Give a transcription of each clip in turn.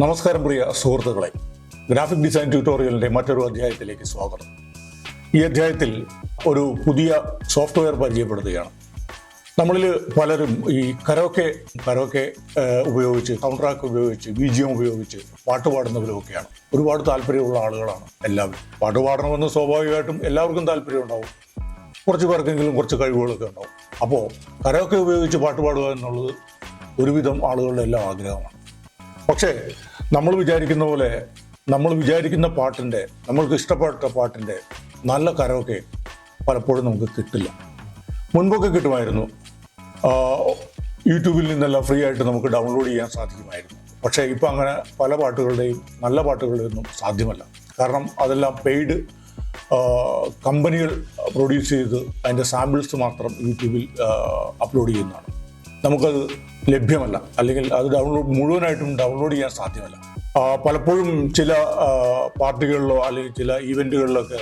നമസ്കാരം പ്രിയ സുഹൃത്തുക്കളെ. Graphic design ട്യൂട്ടോറിയലിന്റെ മറ്റൊരു അധ്യായത്തിലേക്ക് സ്വാഗതം. ഈ അധ്യായത്തിൽ ഒരു പുതിയ സോഫ്റ്റ്വെയർ പരിചയപ്പെടുത്തുകയാണ്. നമ്മളിൽ പലരും ഈ കരോക്കെ കരോക്കെ ഉപയോഗിച്ച് സൗണ്ട് ട്രാക്ക് ഉപയോഗിച്ച് ബി ജി എം ഉപയോഗിച്ച് പാട്ട് പാടുന്നവരുമൊക്കെയാണ് ഒരുപാട് താല്പര്യമുള്ള ആളുകളാണ് എല്ലാവരും. പാട്ട് പാടണമെന്ന് സ്വാഭാവികമായിട്ടും എല്ലാവർക്കും താല്പര്യം ഉണ്ടാവും കുറച്ച് പേർക്കെങ്കിലും കുറച്ച് കഴിവുകളൊക്കെ ഉണ്ടാവും. അപ്പോൾ കരോക്കെ ഉപയോഗിച്ച് പാട്ട് പാടുക എന്നുള്ളത് ഒരുവിധം ആളുകളുടെ എല്ലാം ആഗ്രഹമാണ്. പക്ഷേ നമ്മൾ വിചാരിക്കുന്ന പോലെ നമ്മൾ വിചാരിക്കുന്ന പാട്ടിന്റെ നമ്മൾക്ക് ഇഷ്ടപ്പെട്ട പാട്ടിന്റെ നല്ല കരോക്കെ പലപ്പോഴും നമുക്ക് കിട്ടില്ല. മുൻപൊക്കെ കിട്ടുമായിരുന്നു. യൂട്യൂബിൽ നിന്നെല്ലാം ഫ്രീ ആയിട്ട് നമുക്ക് ഡൗൺലോഡ് ചെയ്യാൻ സാധിക്കുമായിരുന്നു. പക്ഷേ ഇപ്പം അങ്ങനെ പല പാട്ടുകളുടെയും നല്ല പാട്ടുകളുടെ ഒന്നും സാധ്യമല്ല. കാരണം അതെല്ലാം പെയ്ഡ് കമ്പനികൾ പ്രൊഡ്യൂസ് ചെയ്ത് അതിന്റെ സാമ്പിൾസ് മാത്രം യൂട്യൂബിൽ അപ്ലോഡ് ചെയ്യുന്നതാണ്. നമുക്കത് ലഭ്യമല്ല. അല്ലെങ്കിൽ അത് ഡൗൺലോഡ് മുഴുവനായിട്ടും ഡൗൺലോഡ് ചെയ്യാൻ സാധ്യമല്ല. പലപ്പോഴും ചില പാർട്ടികളിലോ അല്ലെങ്കിൽ ചില ഈവെന്റുകളിലൊക്കെ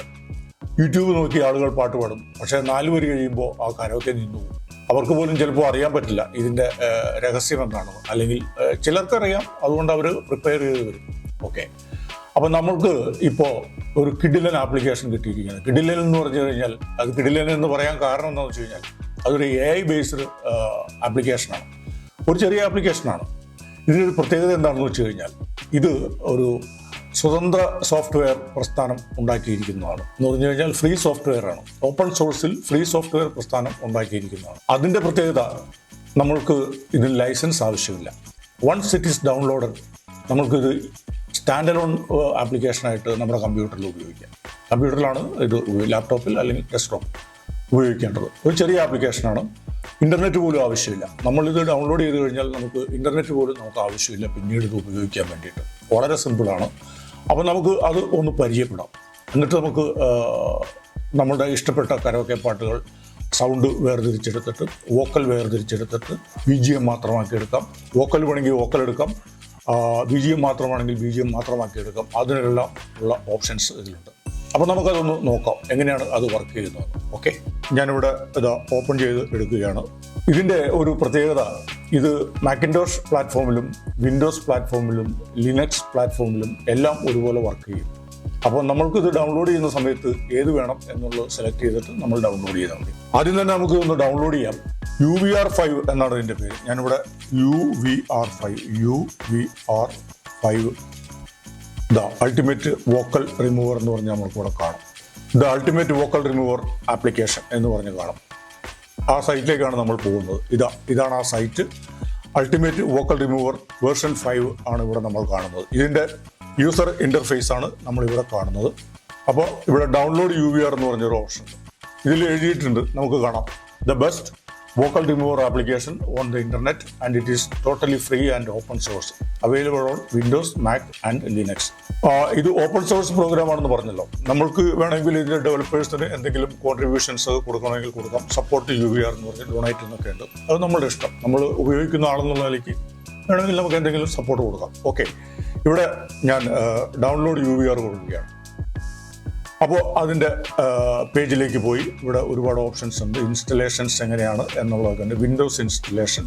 യൂട്യൂബ് നോക്കി ആളുകൾ പാട്ട് പാടും. പക്ഷേ നാല് വരി കഴിയുമ്പോൾ ആ കരോക്കെ നിന്നു. അവർക്ക് പോലും ചിലപ്പോൾ അറിയാൻ പറ്റില്ല ഇതിന്റെ രഹസ്യം എന്താണെന്ന് അല്ലെങ്കിൽ ചിലർക്കറിയാം അതുകൊണ്ട് അവർ പ്രിപ്പയർ ചെയ്ത് വരും. ഓക്കെ. അപ്പം നമ്മൾക്ക് ഇപ്പോൾ ഒരു കിഡിലൻ ആപ്ലിക്കേഷൻ കിട്ടിയിരിക്കുകയാണ്. കിഡിലൻ എന്ന് പറഞ്ഞു കഴിഞ്ഞാൽ അത് കിഡിലൻ എന്ന് പറയാൻ കാരണം എന്താണെന്ന് വെച്ച് കഴിഞ്ഞാൽ അതൊരു എ ഐ ബേസ്ഡ് ആപ്ലിക്കേഷനാണ് ഒരു ചെറിയ ആപ്ലിക്കേഷനാണ് ഇതിനൊരു പ്രത്യേകത എന്താണെന്ന് വെച്ച് കഴിഞ്ഞാൽ ഇത് ഒരു സ്വതന്ത്ര സോഫ്റ്റ്വെയർ പ്രസ്ഥാനം ഉണ്ടാക്കിയിരിക്കുന്നതാണ്. എന്ന് പറഞ്ഞു കഴിഞ്ഞാൽ ഫ്രീ സോഫ്റ്റ്വെയർ ആണ്. ഓപ്പൺ സോഴ്സിൽ ഫ്രീ സോഫ്റ്റ്വെയർ പ്രസ്ഥാനം ഉണ്ടാക്കിയിരിക്കുന്നതാണ്. അതിന്റെ പ്രത്യേകത നമ്മൾക്ക് ഇതിന് ലൈസൻസ് ആവശ്യമില്ല. വൺസ് ഇറ്റ് ഈസ് ഡൗൺലോഡ് നമ്മൾക്കിത് സ്റ്റാൻഡ് അലോൺ ആപ്ലിക്കേഷനായിട്ട് നമ്മുടെ കമ്പ്യൂട്ടറിൽ ഉപയോഗിക്കാം. കമ്പ്യൂട്ടറിലാണ് ഇത് ലാപ്ടോപ്പിൽ അല്ലെങ്കിൽ ഡെസ്ക്ടോപ്പിൽ ഉപയോഗിക്കേണ്ടത്. ഒരു ചെറിയ ആപ്ലിക്കേഷനാണ് ഇന്റർനെറ്റ് പോലും ആവശ്യമില്ല. നമ്മളിത് ഡൗൺലോഡ് ചെയ്ത് കഴിഞ്ഞാൽ നമുക്ക് ഇന്റർനെറ്റ് പോലും നമുക്ക് ആവശ്യമില്ല. പിന്നീട് ഇത് ഉപയോഗിക്കാൻ വേണ്ടിയിട്ട്. വളരെ സിമ്പിളാണ് അപ്പോൾ നമുക്ക് അത് ഒന്ന് പരിചയപ്പെടാം. എന്നിട്ട് നമുക്ക് നമ്മുടെ ഇഷ്ടപ്പെട്ട കരോക്കെ പാട്ടുകൾ സൗണ്ട് വേർതിരിച്ചെടുത്തിട്ട് വോക്കൽ വേർതിരിച്ചെടുത്തിട്ട് ബി ജി എം മാത്രമാക്കി എടുക്കാം വോക്കൽ വേണമെങ്കിൽ വോക്കൽ എടുക്കാം. ബി ജി എം മാത്രമാണെങ്കിൽ ബി ജി എം മാത്രമാക്കി എടുക്കാം അതിനെല്ലാം ഉള്ള ഓപ്ഷൻസ് ഇതിലുണ്ട്. അപ്പോൾ നമുക്കതൊന്ന് നോക്കാം. എങ്ങനെയാണ് അത് വർക്ക് ചെയ്യുന്നത് ഓക്കെ ഞാനിവിടെ ഇത് ഓപ്പൺ ചെയ്ത് എടുക്കുകയാണ്. ഇതിന്റെ ഒരു പ്രത്യേകത ഇത് മാക്കിൻഡോഷ് പ്ലാറ്റ്ഫോമിലും വിൻഡോസ് പ്ലാറ്റ്ഫോമിലും ലിനക്സ് പ്ലാറ്റ്ഫോമിലും എല്ലാം ഒരുപോലെ വർക്ക് ചെയ്യും. അപ്പോൾ നമ്മൾക്ക് ഇത് ഡൗൺലോഡ് ചെയ്യുന്ന സമയത്ത് ഏത് വേണം എന്നുള്ളത് സെലക്ട് ചെയ്തിട്ട് നമ്മൾ ഡൗൺലോഡ് ചെയ്താൽ മതി. ആദ്യം തന്നെ നമുക്ക് ഒന്ന് ഡൗൺലോഡ് ചെയ്യാം. യു വി ആർ ഫൈവ് എന്നാണ് ഇതിന്റെ പേര്. ഞാനിവിടെ U V R five U V R five the ultimate vocal remover എന്ന് പറഞ്ഞാൽ നമുക്ക് ഇവിടെ കാണാം. The ultimate vocal remover application എന്ന് പറഞ്ഞ് കാണാം. ആ സൈറ്റിലേക്കാണ് നമ്മൾ പോകുന്നത്. ഇതാ ഇതാണ് ആ site ultimate vocal remover version five ആണ് ഇവിടെ നമ്മൾ കാണുന്നത്. ഇതിന്റെ യൂസർ ഇന്റർഫേസ് ആണ് നമ്മൾ ഇവിടെ കാണുന്നത്. അപ്പോൾ ഇവിടെ ഡൗൺലോഡ് യു വി ആർ എന്ന് പറഞ്ഞൊരു ഓപ്ഷൻ ഇതിൽ എഴുതിയിട്ടുണ്ട്. നമുക്ക് കാണാം. The best vocal remover application on the internet and it is totally free and open source available on Windows Mac and Linux ഇത് ഓപ്പൺ സോഴ്സ് പ്രോഗ്രാം ആണെന്ന് പറഞ്ഞല്ലോ. നമ്മൾക്ക് വേണമെങ്കിൽ ഇതിന്റെ ഡെവലപ്പേഴ്സിന് എന്തെങ്കിലും കോൺട്രിബ്യൂഷൻസ് കൊടുക്കണമെങ്കിൽ കൊടുക്കാം. സപ്പോർട്ട് യു വി ആർ എന്ന് പറഞ്ഞ് ഡൊണേറ്റ് എന്നൊക്കെ ഉണ്ട്. അത് നമ്മുടെ ഇഷ്ടം. നമ്മൾ ഉപയോഗിക്കുന്ന ആളെന്നുള്ള നിലയ്ക്ക് വേണമെങ്കിൽ നമുക്ക് എന്തെങ്കിലും സപ്പോർട്ട് കൊടുക്കാം. ഓക്കെ ഇവിടെ ഞാൻ ഡൗൺലോഡ് യു വി ആർ കൊടുക്കുകയാണ്. അപ്പോൾ അതിന്റെ പേജിലേക്ക് പോയി. ഇവിടെ ഒരുപാട് ഓപ്ഷൻസ് ഉണ്ട്. ഇൻസ്റ്റലേഷൻസ് എങ്ങനെയാണ് എന്നുള്ളതൊക്കെ ഉണ്ട്. വിൻഡോസ് ഇൻസ്റ്റലേഷൻ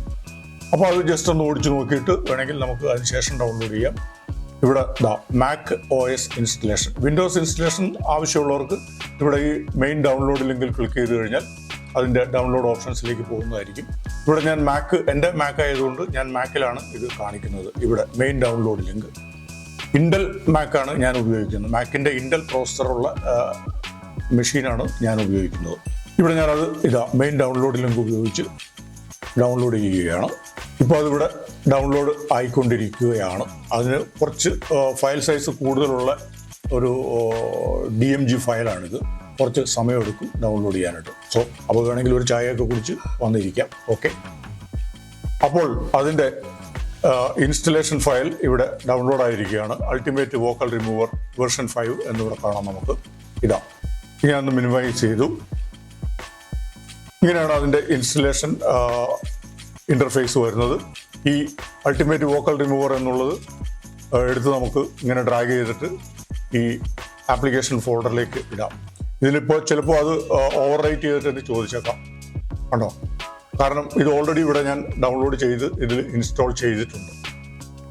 അപ്പോൾ അത് ജസ്റ്റ് ഒന്ന് ഓടിച്ചു നോക്കിയിട്ട് വേണമെങ്കിൽ നമുക്ക് അതിന് ശേഷം ഡൗൺലോഡ് ചെയ്യാം. ഇവിടെ ദാ Mac O S installation Windows installation ആവശ്യമുള്ളവർക്ക് ഇവിടെ ഈ മെയിൻ ഡൗൺലോഡ് ലിങ്കിൽ ക്ലിക്ക് ചെയ്ത് കഴിഞ്ഞാൽ അതിന്റെ ഡൗൺലോഡ് ഓപ്ഷൻസിലേക്ക് പോകുന്നതായിരിക്കും. ഇവിടെ ഞാൻ മാക്ക് എന്റെ മാക്ക് ആയതുകൊണ്ട് ഞാൻ മാക്കിലാണ് ഇത് കാണിക്കുന്നത്. ഇവിടെ മെയിൻ ഡൗൺലോഡ് ലിങ്ക്. ഇൻഡൽ മാക്കാണ് ഞാൻ ഉപയോഗിക്കുന്നത്. മാക്കിന്റെ ഇൻഡൽ പ്രോസസ്സറുള്ള മെഷീനാണ് ഞാൻ ഉപയോഗിക്കുന്നത്. ഇവിടെ ഞാനത് ഇതാ മെയിൻ ഡൗൺലോഡ് ലിങ്ക് ഉപയോഗിച്ച് ഡൗൺലോഡ് ചെയ്യുകയാണ്. ഇപ്പോൾ അതിവിടെ ഡൗൺലോഡ് ആയിക്കൊണ്ടിരിക്കുകയാണ്. അതിന് കുറച്ച് ഫയൽ സൈസ് കൂടുതലുള്ള ഒരു ഡി എം ജി ഫയലാണിത് കുറച്ച് സമയമെടുക്കും ഡൗൺലോഡ് ചെയ്യാനായിട്ട്. സോ അപ്പോൾ വേണമെങ്കിൽ ഒരു ചായയൊക്കെ കുടിച്ച് വന്നിരിക്കാം. ഓക്കെ അപ്പോൾ അതിന്റെ ഇൻസ്റ്റലേഷൻ ഫയൽ ഇവിടെ ഡൗൺലോഡ് ആയിരിക്കുകയാണ്. Ultimate vocal remover version five എന്നിവിടെ കാണാം നമുക്ക്. ഇതാ. ഞാൻ ഒന്ന് മിനിമൈസ് ചെയ്തു. ഇങ്ങനെയാണ് അതിന്റെ ഇൻസ്റ്റലേഷൻ ഇന്റർഫേസ് വരുന്നത്. ഈ അൾട്ടിമേറ്റ് വോക്കൽ റിമൂവർ എന്നുള്ളത് എടുത്ത് നമുക്ക് ഇങ്ങനെ ഡ്രാഗ് ചെയ്തിട്ട് ഈ ആപ്ലിക്കേഷൻ ഫോൾഡറിലേക്ക് ഇടാം. ഇതിലിപ്പോൾ ചിലപ്പോൾ അത് ഓവർ റൈറ്റ് ചെയ്തിട്ട് ചോദിച്ചേക്കാം. കണ്ടോ? കാരണം ഇത് ഓൾറെഡി ഇവിടെ ഞാൻ ഡൗൺലോഡ് ചെയ്ത് ഇതിൽ ഇൻസ്റ്റാൾ ചെയ്തിട്ടുണ്ട്.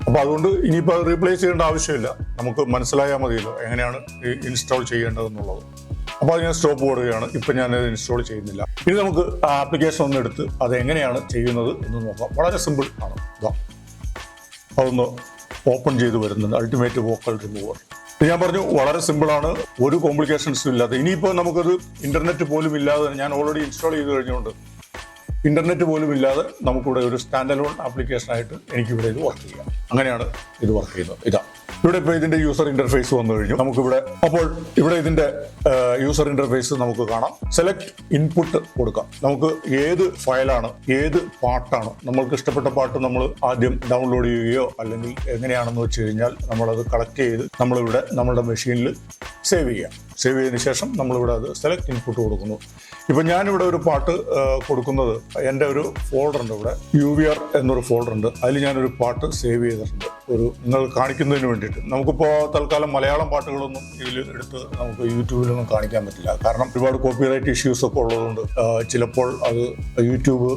അപ്പോൾ അതുകൊണ്ട് ഇനിയിപ്പോൾ റീപ്ലേസ് ചെയ്യേണ്ട ആവശ്യമില്ല. നമുക്ക് മനസ്സിലായാൽ മതിയല്ലോ എങ്ങനെയാണ് ഇൻസ്റ്റാൾ ചെയ്യേണ്ടതെന്നുള്ളത്. അപ്പോൾ അത് ഞാൻ സ്റ്റോപ്പ് കൊടുക്കുകയാണ്. ഇപ്പം ഞാൻ ഇൻസ്റ്റാൾ ചെയ്യുന്നില്ല. ഇനി നമുക്ക് ആപ്ലിക്കേഷൻ ഒന്ന് എടുത്ത് അത് എങ്ങനെയാണ് ചെയ്യുന്നത് എന്ന് നോക്കാം. വളരെ സിമ്പിൾ ആണ്. അതൊന്ന് ഓപ്പൺ ചെയ്ത് വരുന്നുണ്ട്. അൾട്ടിമേറ്റ് വോക്കൽ റിമൂവർ ഞാൻ പറഞ്ഞു വളരെ സിമ്പിളാണ് ഒരു കോംപ്ലിക്കേഷൻസും ഇല്ലാതെ ഇനിയിപ്പോൾ നമുക്കത് ഇന്റർനെറ്റ് പോലും ഇല്ലാതെ ഞാൻ ഓൾറെഡി ഇൻസ്റ്റാൾ ചെയ്ത് കഴിഞ്ഞുകൊണ്ട് ഇന്റർനെറ്റ് പോലും ഇല്ലാതെ നമുക്കിവിടെ ഒരു സ്റ്റാൻഡ് അലോൺ ആപ്ലിക്കേഷൻ ആയിട്ട് എനിക്കിവിടെ ഇത് വർക്ക് ചെയ്യാം. അങ്ങനെയാണ് ഇത് വർക്ക് ചെയ്യുന്നത്. ഇതാ. ഇവിടെ ഇപ്പോൾ ഇതിന്റെ യൂസർ ഇന്റർഫേസ് വന്നു കഴിഞ്ഞു. നമുക്കിവിടെ അപ്പോൾ ഇവിടെ ഇതിന്റെ യൂസർ ഇന്റർഫേസ് നമുക്ക് കാണാം. സെലക്ട് ഇൻപുട്ട് കൊടുക്കാം. നമുക്ക് ഏത് ഫയലാണ് ഏത് പാട്ടാണ് നമ്മൾക്ക് ഇഷ്ടപ്പെട്ട പാട്ട് നമ്മൾ ആദ്യം ഡൗൺലോഡ് ചെയ്യുകയോ അല്ലെങ്കിൽ എങ്ങനെയാണെന്ന് വെച്ച് കഴിഞ്ഞാൽ നമ്മളത് കളക്ട് ചെയ്ത് നമ്മളിവിടെ നമ്മുടെ മെഷീനിൽ സേവ് ചെയ്യാം. സേവ് ചെയ്തതിന് ശേഷം നമ്മളിവിടെ അത് സെലക്ട് ഇൻപുട്ട് കൊടുക്കുന്നു. ഇപ്പം ഞാനിവിടെ ഒരു പാട്ട് കൊടുക്കുന്നത്. എന്റെ ഒരു ഫോൾഡർ ഉണ്ട് ഇവിടെ. യു വി ആർ എന്നൊരു ഫോൾഡർ ഉണ്ട്. അതിൽ ഞാനൊരു പാട്ട് സേവ് ചെയ്തിട്ടുണ്ട്. ഒരു നിങ്ങൾ കാണിക്കുന്നതിന് വേണ്ടിയിട്ട്. നമുക്കിപ്പോൾ തൽക്കാലം മലയാളം പാട്ടുകളൊന്നും ഇതിൽ എടുത്ത് നമുക്ക് യൂട്യൂബിലൊന്നും കാണിക്കാൻ പറ്റില്ല. കാരണം ഒരുപാട് കോപ്പിറൈറ്റ് ഇഷ്യൂസ് ഒക്കെ ഉള്ളതുകൊണ്ട് ചിലപ്പോൾ അത് യൂട്യൂബ്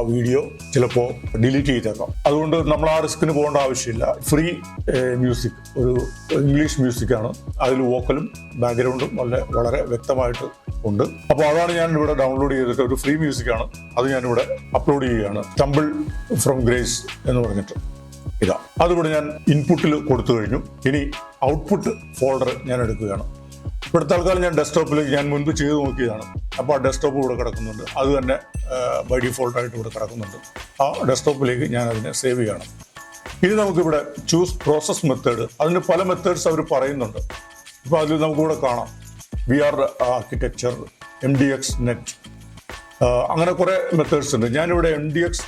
വീഡിയോ ചിലപ്പോൾ ഡിലീറ്റ് ചെയ്തേക്കാം. അതുകൊണ്ട് നമ്മൾ ആ റിസ്കിന് പോകേണ്ട ആവശ്യമില്ല. ഫ്രീ മ്യൂസിക് ഒരു ഇംഗ്ലീഷ് മ്യൂസിക്കാണ് അതിൽ വോക്കലും ബാക്ക്ഗ്രൗണ്ടും വളരെ വളരെ വ്യക്തമായിട്ട് ഉണ്ട്. അപ്പോൾ അതാണ് ഞാൻ ഇവിടെ ഡൗൺലോഡ് ചെയ്തിട്ട് ഒരു ഫ്രീ മ്യൂസിക്കാണ് അത് ഞാനിവിടെ അപ്ലോഡ് ചെയ്യുകയാണ്. ടമ്പിൾ ഫ്രം ഗ്രേസ് എന്ന് പറഞ്ഞിട്ട്. ഇതാ. അതിവിടെ ഞാൻ ഇൻപുട്ടിൽ കൊടുത്തു കഴിഞ്ഞു. ഇനി ഔട്ട്പുട്ട് ഫോൾഡർ ഞാൻ എടുക്കുകയാണ്. ഇവിടെ തൽക്കാലം ഞാൻ ഡെസ്ക്ടോപ്പിൽ ഞാൻ മുൻപ് ചെയ്ത് നോക്കിയതാണ്. അപ്പോൾ ആ ഡെസ്ക്ടോപ്പ് ഇവിടെ കിടക്കുന്നുണ്ട്. അത് തന്നെ ബൈ ഡിഫോൾട്ടായിട്ട് ഇവിടെ കിടക്കുന്നുണ്ട്. ആ ഡെസ്ക്ടോപ്പിലേക്ക് ഞാൻ അതിനെ സേവ് ചെയ്യണം. ഇനി നമുക്കിവിടെ ചൂസ് പ്രോസസ് മെത്തേഡ് അതിന് പല മെത്തേഡ്സ് അവർ പറയുന്നുണ്ട്. ഇപ്പോൾ അതിൽ നമുക്കിവിടെ കാണാം. V R architecture M D X net അങ്ങനെ കുറേ മെത്തേഡ്സ് ഉണ്ട്. ഞാനിവിടെ എം ഡി എക്സ്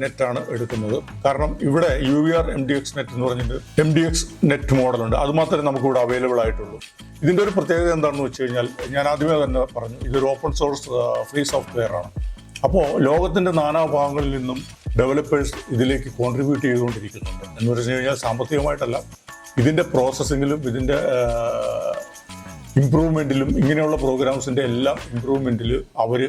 നെറ്റാണ് എടുക്കുന്നത്. കാരണം ഇവിടെ U V R M D X net എന്ന് പറഞ്ഞിട്ട് എം ഡി എക്സ് നെറ്റ് മോഡലുണ്ട് അത് മാത്രമേ നമുക്ക് ഇവിടെ അവൈലബിൾ ആയിട്ടുള്ളൂ. ഇതിന്റെ ഒരു പ്രത്യേകത എന്താണെന്ന് വെച്ച് കഴിഞ്ഞാൽ ഞാൻ ആദ്യമേ തന്നെ പറഞ്ഞു ഇതൊരു ഓപ്പൺ സോഴ്സ് ഫ്രീ സോഫ്റ്റ്വെയർ ആണ്. അപ്പോൾ ലോകത്തിന്റെ നാനാഭാഗങ്ങളിൽ നിന്നും ഡെവലപ്പേഴ്സ് ഇതിലേക്ക് കോൺട്രിബ്യൂട്ട് ചെയ്തുകൊണ്ടിരിക്കുന്നുണ്ട്. എന്ന് പറഞ്ഞു കഴിഞ്ഞാൽ സാമ്പത്തികമായിട്ടല്ല ഇതിന്റെ പ്രോസസ്സിങ്ങിലും ഇതിന്റെ ഇമ്പ്രൂവ്മെന്റിലും ഇങ്ങനെയുള്ള പ്രോഗ്രാംസിന്റെ എല്ലാം ഇമ്പ്രൂവ്മെന്റിൽ അവർ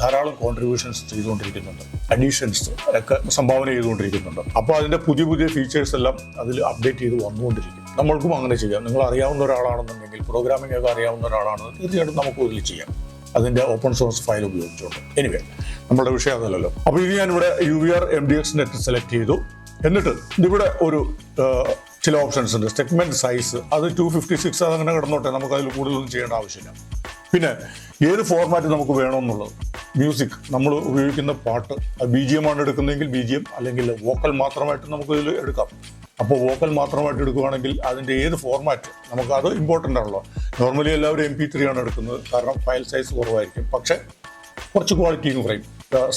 ധാരാളം കോൺട്രിബ്യൂഷൻസ് ചെയ്തുകൊണ്ടിരിക്കുന്നുണ്ട്. അഡീഷൻസ് ഒക്കെ സംഭാവന ചെയ്തുകൊണ്ടിരിക്കുന്നുണ്ട്. അപ്പോൾ അതിന്റെ പുതിയ പുതിയ ഫീച്ചേഴ്സ് എല്ലാം അതിൽ അപ്ഡേറ്റ് ചെയ്ത് വന്നുകൊണ്ടിരിക്കും. നമ്മൾക്കും അങ്ങനെ ചെയ്യാം. നിങ്ങൾ അറിയാവുന്ന ഒരാളാണെന്നുണ്ടെങ്കിൽ പ്രോഗ്രാമിംഗ് ഒക്കെ അറിയാവുന്ന ഒരാളാണെന്ന് തീർച്ചയായിട്ടും നമുക്ക് ഇതിൽ ചെയ്യാം. അതിന്റെ ഓപ്പൺ സോഴ്സ് ഫയൽ ഉപയോഗിച്ചുകൊണ്ട്. എനിവേ നമ്മുടെ വിഷയം അതല്ലല്ലോ. അപ്പോൾ ഇത് ഞാനിവിടെ U V R M D X net select ചെയ്തു. എന്നിട്ട് ഇവിടെ ഒരു ചില ഓപ്ഷൻസ് ഉണ്ട്. സെഗ്മെന്റ് സൈസ് അത് ടു ഫിഫ്റ്റി സിക്സ് അതങ്ങനെ കിടന്നോട്ടെ. നമുക്ക് അതിൽ കൂടുതലൊന്നും ചെയ്യേണ്ട ആവശ്യമില്ല. പിന്നെ ഏത് ഫോർമാറ്റ് നമുക്ക് വേണമെന്നുള്ളത്? മ്യൂസിക് നമ്മൾ ഉപയോഗിക്കുന്ന പാട്ട് ബി ജി എം ആണ് എടുക്കുന്നതെങ്കിൽ ബി ജി എം അല്ലെങ്കിൽ വോക്കൽ മാത്രമായിട്ട് നമുക്ക് ഇതിൽ എടുക്കാം. അപ്പോൾ വോക്കൽ മാത്രമായിട്ട് എടുക്കുകയാണെങ്കിൽ അതിന്റെ ഏത് ഫോർമാറ്റ് നമുക്ക് അത് ഇമ്പോർട്ടന്റ് ആണല്ലോ. നോർമലി എല്ലാവരും എം പി ത്രീ ആണ് എടുക്കുന്നത്. കാരണം ഫയൽ സൈസ് കുറവായിരിക്കും. പക്ഷേ കുറച്ച് ക്വാളിറ്റിയും കുറയും.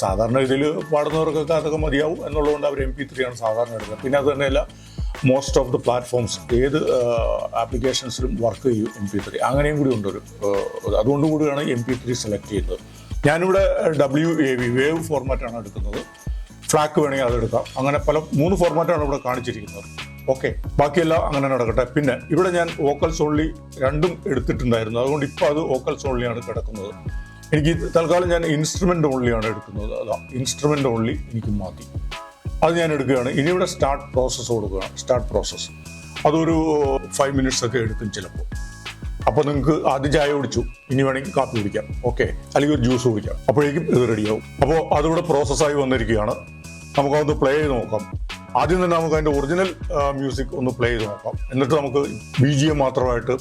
സാധാരണ ഇതിൽ പാടുന്നവർക്കൊക്കെ അതൊക്കെ മതിയാവും എന്നുള്ളതുകൊണ്ട് അവർ എം പി ത്രീ ആണ് സാധാരണ എടുക്കുന്നത്. പിന്നെ അത് തന്നെയല്ല മോസ്റ്റ് ഓഫ് ദ പ്ലാറ്റ്ഫോംസ് ഏത് ആപ്ലിക്കേഷൻസിലും വർക്ക് ചെയ്യും എം പി ത്രീ അങ്ങനെയും കൂടി ഉണ്ട് ഒരു ആ, അതുകൊണ്ട് കൂടിയാണ് എം പി ത്രീ സെലക്ട് ചെയ്യുന്നത്. ഞാനിവിടെ ഡബ്ല്യു എ വി വേവ് ഫോർമാറ്റാണ് എടുക്കുന്നത്. ഫ്ലാക്ക് വേണമെങ്കിൽ അതെടുക്കാം അങ്ങനെ പല മൂന്ന് ഫോർമാറ്റാണ് ഇവിടെ കാണിച്ചിരിക്കുന്നത്. ഓക്കെ ബാക്കിയെല്ലാം അങ്ങനെ നടക്കട്ടെ. പിന്നെ ഇവിടെ ഞാൻ വോക്കൽ സോൺലി രണ്ടും എടുത്തിട്ടുണ്ടായിരുന്നു. അതുകൊണ്ട് ഇപ്പോൾ അത് വോക്കൽ സോൺലിയാണ് കിടക്കുന്നത്. എനിക്ക് തൽക്കാലം ഞാൻ ഇൻസ്ട്രുമെന്റ് ഓൺലിയാണ് എടുക്കുന്നത്. അതാ ഇൻസ്ട്രുമെന്റ് ഓൺലി എനിക്ക് മാറ്റി അത് ഞാൻ എടുക്കുകയാണ്. ഇനി ഇവിടെ സ്റ്റാർട്ട് പ്രോസസ്സ് കൊടുക്കുകയാണ്. സ്റ്റാർട്ട് പ്രോസസ്സ് അതൊരു ഫൈവ് മിനിറ്റ്സ് ഒക്കെ എടുക്കും ചിലപ്പോൾ. അപ്പോൾ നിങ്ങൾക്ക് ആദ്യം ചായ കുടിച്ചു. ഇനി വേണമെങ്കിൽ കാപ്പി കുടിക്കാം. ഓക്കെ അല്ലെങ്കിൽ ഒരു ജ്യൂസ് കുടിക്കാം. അപ്പോഴേക്കും ഇത് റെഡിയാവും അപ്പോൾ അതിവിടെ പ്രോസസ്സായി വന്നിരിക്കുകയാണ്. നമുക്കതൊന്ന് പ്ലേ ചെയ്ത് നോക്കാം. ആദ്യം തന്നെ നമുക്ക് അതിന്റെ ഒറിജിനൽ മ്യൂസിക് ഒന്ന് പ്ലേ ചെയ്ത് നോക്കാം. എന്നിട്ട് നമുക്ക് ബി ജി എം മാത്രമായിട്ട്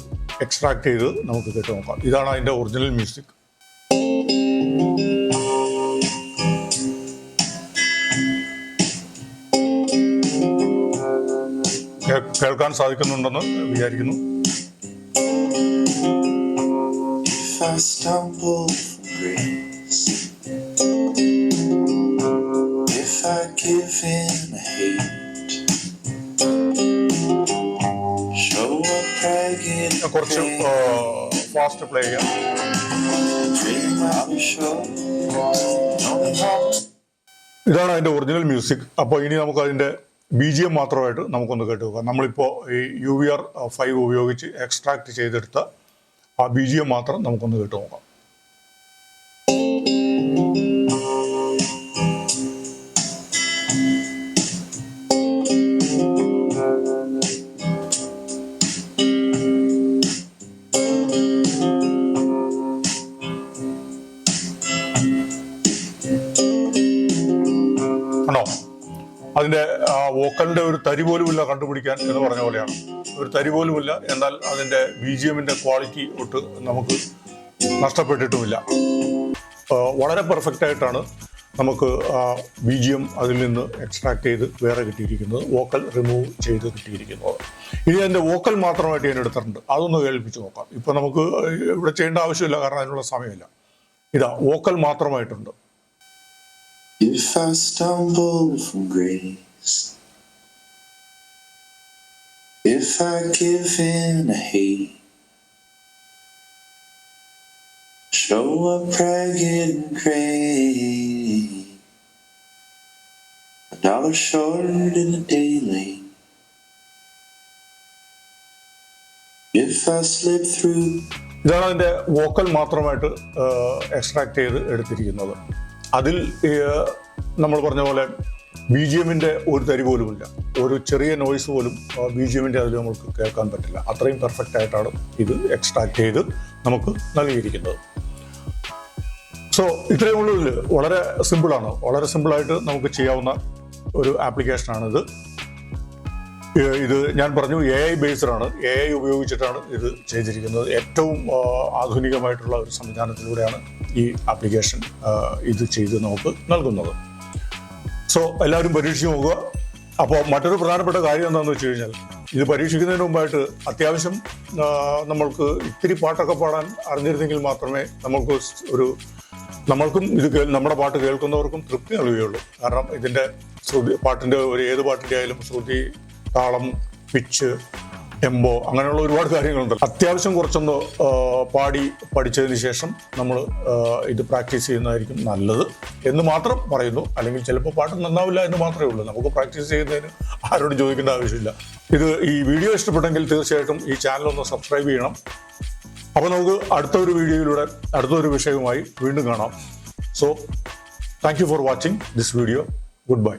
എക്സ്ട്രാക്ട് ചെയ്ത് നമുക്ക് കേട്ട് നോക്കാം. ഇതാണ് അതിന്റെ ഒറിജിനൽ മ്യൂസിക് കേൾക്കാൻ സാധിക്കുന്നുണ്ടെന്ന് വിചാരിക്കുന്നു. കുറച്ച് ഫാസ്റ്റ് പ്ലേ ചെയ്യാം. ഇതാണ് അതിന്റെ ഒറിജിനൽ മ്യൂസിക് അപ്പൊ ഇനി നമുക്ക് അതിന്റെ ബി ജി എം മാത്രമായിട്ട് നമുക്കൊന്ന് കേട്ടു നോക്കാം. നമ്മളിപ്പോൾ ഈ യു വി ആർ ഫൈവ് ഉപയോഗിച്ച് എക്സ്ട്രാക്ട് ചെയ്തെടുത്ത ആ ബി ജി എം മാത്രം നമുക്കൊന്ന് കേട്ടു നോക്കാം. അതിന്റെ വോക്കലിന്റെ ഒരു തരി പോലുമില്ല കണ്ടുപിടിക്കാൻ എന്ന് പറഞ്ഞ പോലെയാണ്. ഒരു തരി പോലുമില്ല. എന്നാൽ അതിന്റെ ബി ജി എമ്മിന്റെ ക്വാളിറ്റി ഒട്ട് നമുക്ക് നഷ്ടപ്പെട്ടിട്ടുമില്ല. വളരെ പെർഫെക്റ്റ് ആയിട്ടാണ് നമുക്ക് ആ ബി ജി എം അതിൽ നിന്ന് എക്സ്ട്രാക്ട് ചെയ്ത് വേറെ കിട്ടിയിരിക്കുന്നത്. വോക്കൽ റിമൂവ് ചെയ്ത് കിട്ടിയിരിക്കുന്നത്. ഇനി അതിന്റെ വോക്കൽ മാത്രമായിട്ട് ഞാൻ എടുത്തിട്ടുണ്ട്. അതൊന്ന് കേൾപ്പിച്ച് നോക്കാം. ഇപ്പം നമുക്ക് ഇവിടെ ചെയ്യേണ്ട ആവശ്യമില്ല. കാരണം അതിനുള്ള സമയമില്ല. ഇതാ വോക്കൽ മാത്രമായിട്ടുണ്ട്. If I stumble from grace, if I give in to hate, show up ragged and gray, a dollar short in the daily. If I slip through ഇതാണ് അതിന്റെ വോക്കൽ മാത്രമായിട്ട് എക്സ്ട്രാക്ട് ചെയ്ത് എടുത്തിരിക്കുന്നത് അതിൽ നമ്മൾ പറഞ്ഞ പോലെ ബി ജി എമ്മിന്റെ ഒരു തരി പോലുമില്ല. ഒരു ചെറിയ നോയ്സ് പോലും ബി ജി എമ്മിന്റെ അതിൽ നമുക്ക് കേൾക്കാൻ പറ്റില്ല. അത്രയും പെർഫെക്റ്റ് ആയിട്ടാണ് ഇത് എക്സ്ട്രാക്ട് ചെയ്ത് നമുക്ക് നൽകിയിരിക്കുന്നത്. സോ ഇത്രയും ഉള്ളതിൽ വളരെ സിമ്പിളാണ് വളരെ സിമ്പിളായിട്ട് നമുക്ക് ചെയ്യാവുന്ന ഒരു ആപ്ലിക്കേഷനാണിത് ഇത്. ഞാൻ പറഞ്ഞു എ ഐ ബേസ്ഡാണ് എ ഐ ഉപയോഗിച്ചിട്ടാണ് ഇത് ചെയ്തിരിക്കുന്നത്. ഏറ്റവും ആധുനികമായിട്ടുള്ള ഒരു സംവിധാനത്തിലൂടെയാണ് ഈ ആപ്ലിക്കേഷൻ ഇത് ചെയ്ത് നമുക്ക് നൽകുന്നത്. സോ എല്ലാവരും പരീക്ഷിച്ച് നോക്കുക. അപ്പോൾ മറ്റൊരു പ്രധാനപ്പെട്ട കാര്യം എന്താണെന്ന് വെച്ച് കഴിഞ്ഞാൽ ഇത് പരീക്ഷിക്കുന്നതിന് മുമ്പായിട്ട് അത്യാവശ്യം നമ്മൾക്ക് ഇത്തിരി പാട്ടൊക്കെ പാടാൻ അറിഞ്ഞിരുന്നെങ്കിൽ മാത്രമേ നമ്മൾക്ക് ഒരു നമ്മൾക്കും ഇത് നമ്മുടെ പാട്ട് കേൾക്കുന്നവർക്കും തൃപ്തി നൽകുകയുള്ളൂ. കാരണം ഇതിന്റെ ശ്രുതി പാട്ടിന്റെ ഒരു ഏത് പാട്ടിന്റെ ആയാലും ശ്രുതി താളം പിച്ച് ടെമ്പോ അങ്ങനെയുള്ള ഒരുപാട് കാര്യങ്ങളുണ്ട്. അത്യാവശ്യം കുറച്ചൊന്ന് പാടി പഠിച്ചതിന് ശേഷം നമ്മൾ ഇത് പ്രാക്ടീസ് ചെയ്യുന്നതായിരിക്കും നല്ലത് എന്ന് മാത്രം പറയുന്നു. അല്ലെങ്കിൽ ചിലപ്പോൾ പാട്ട് നന്നാവില്ല എന്ന് മാത്രമേ ഉള്ളൂ. നമുക്ക് പ്രാക്ടീസ് ചെയ്യുന്നതിന് ആരോടും ചോദിക്കേണ്ട ആവശ്യമില്ല. ഇത് ഈ വീഡിയോ ഇഷ്ടപ്പെട്ടെങ്കിൽ തീർച്ചയായിട്ടും ഈ ചാനൽ ഒന്ന് സബ്സ്ക്രൈബ് ചെയ്യണം. അപ്പോൾ നമുക്ക് അടുത്ത ഒരു വീഡിയോയിലൂടെ അടുത്തൊരു വിഷയവുമായി വീണ്ടും കാണാം. So thank you for watching this video goodbye